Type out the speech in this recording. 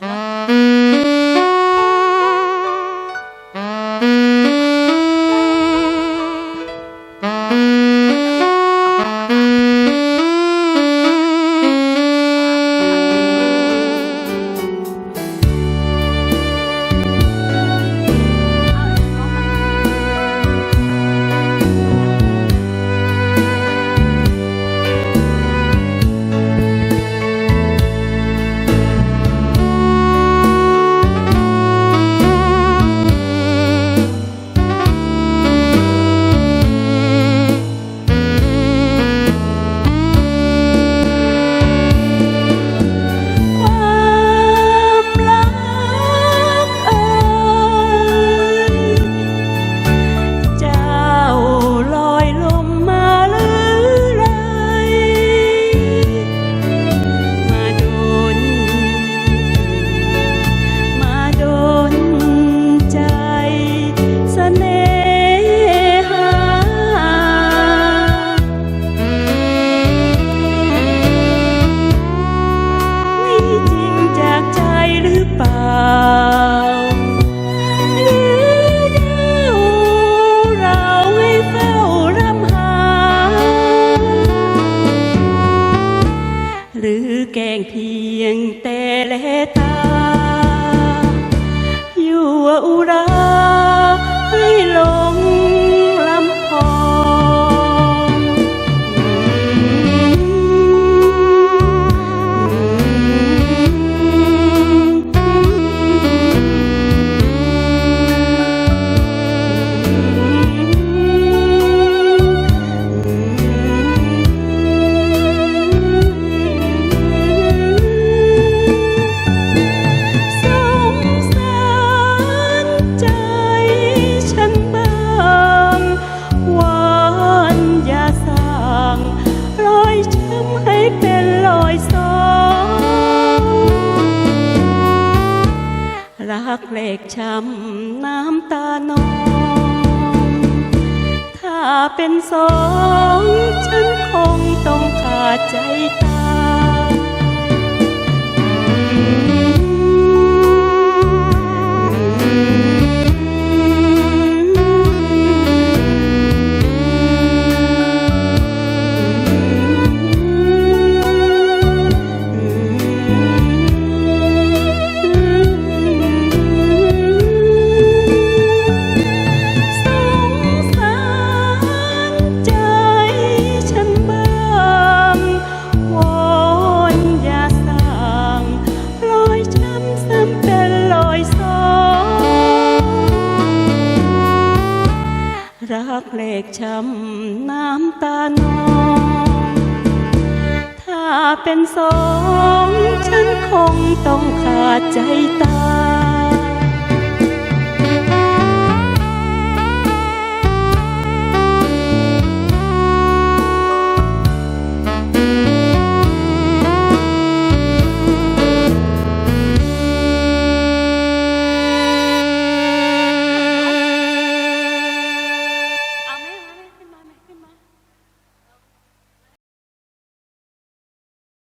Mm-hmm. หรือแกงเพียงแต่แลตา อยู่อุรา ลกช้ำน้ำตานอง ถ้าเป็นสองฉัน กช้ำน้ำตาน้องถ้าเป็นสอง ฉันคงต้องขาดใจตาย